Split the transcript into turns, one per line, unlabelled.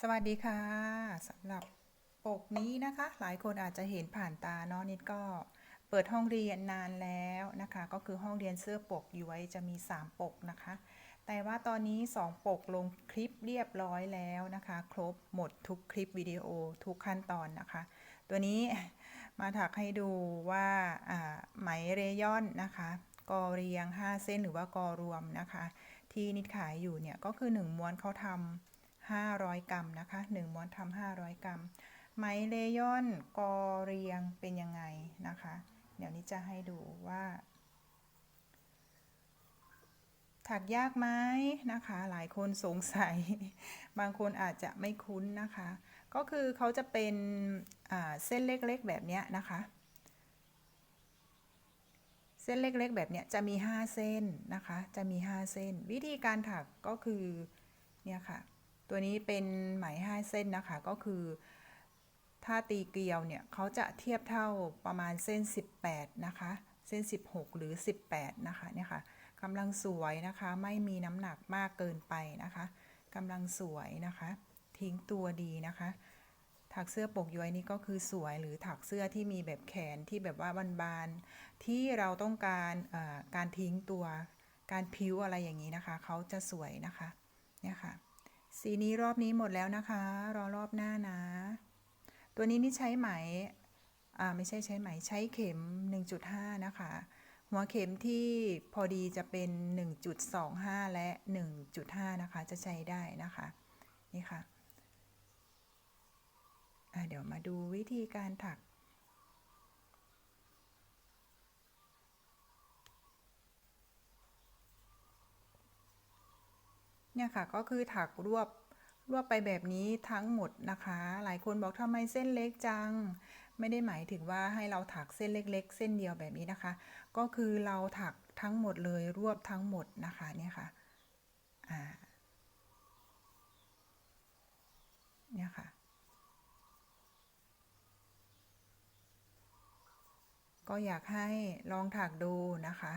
สวัสดีค่ะสำหรับปกนี้นะคะ หลายคนอาจจะเห็นผ่านตาเนาะนิดก็เปิดห้องเรียนนานแล้วนะคะ ก็คือห้องเรียนเสื้อปกย้วยจะมี 3 ปกนะคะ แต่ว่าตอนนี้ 2 ปกลงคลิปเรียบร้อยแล้วนะคะ ครบหมดทุกคลิปวิดีโอทุกขั้นตอนนะคะ ตัวนี้มาถักให้ดูว่าอ่าไหมเรยอนนะคะกอเรียง 5 เส้นหรือว่ากอรวมนะคะ ที่นิดขายอยู่เนี่ยก็คือ 1 ม้วนเขาทำ 500 กรัมนะคะ 1 ม้วนทำ500 กรัม ไหมเลยอนกอเรียงเป็นยังไงนะคะ เดี๋ยวนี้จะให้ดูว่า ถักยากไหมนะคะ หลายคนสงสัย บางคนอาจจะไม่คุ้นนะคะ ก็คือเขาจะเป็นเส้นเล็กๆแบบเนี้ยนะคะ เส้นเล็กๆแบบเนี้ยจะมี 5 เส้นนะคะ จะมี 5 เส้น วิธีการถักก็คือเนี่ยค่ะ ตัวนี้เป็นไหม5เส้นนะคะ ก็คือ ถ้าตีเกลียวเนี่ยเขาจะเทียบเท่าประมาณเส้น 18 นะคะ เส้น 16 หรือ 18 นะคะเนี่ยค่ะกำลังสวยนะคะ ไม่มีน้ำหนักมากเกินไปนะคะกำลังสวยนะคะ ทิ้งตัวดีนะคะ ถักเสื้อปกย้อยนี่ก็คือสวยหรือถักเสื้อที่มีแบบแขนที่แบบว่าบานๆที่เราต้องการการทิ้งตัว การพิ้วอะไรอย่างนี้นะคะเขาจะสวยนะคะเนี่ยค่ะ สีนี้รอบนี้หมดแล้วนะคะ รอรอบหน้านะ ตัวนี้นี่ใช้ไหม อ่า ไม่ใช่ใช้ไหม ใช้เข็ม 1.5 นะคะ หัวเข็มที่พอดีจะเป็น 1.25 และ 1.5 นะคะ จะใช้ได้นะคะ นี่ค่ะอะเดี๋ยวมาดูวิธีการถัก เนี่ยค่ะก็คือถักรวบรวบไปแบบนี้ทั้งหมดนะคะ หลายคนบอกทำไมเส้นเล็กจัง ไม่ได้หมายถึงว่าให้เราถักเส้นเล็ก ๆ เส้นเดียวแบบนี้นะคะ ก็คือเราถักทั้งหมดเลยรวบทั้งหมดนะคะเนี่ยค่ะอ่าเนี่ยค่ะ ก็อยากให้ลองถักดูนะคะ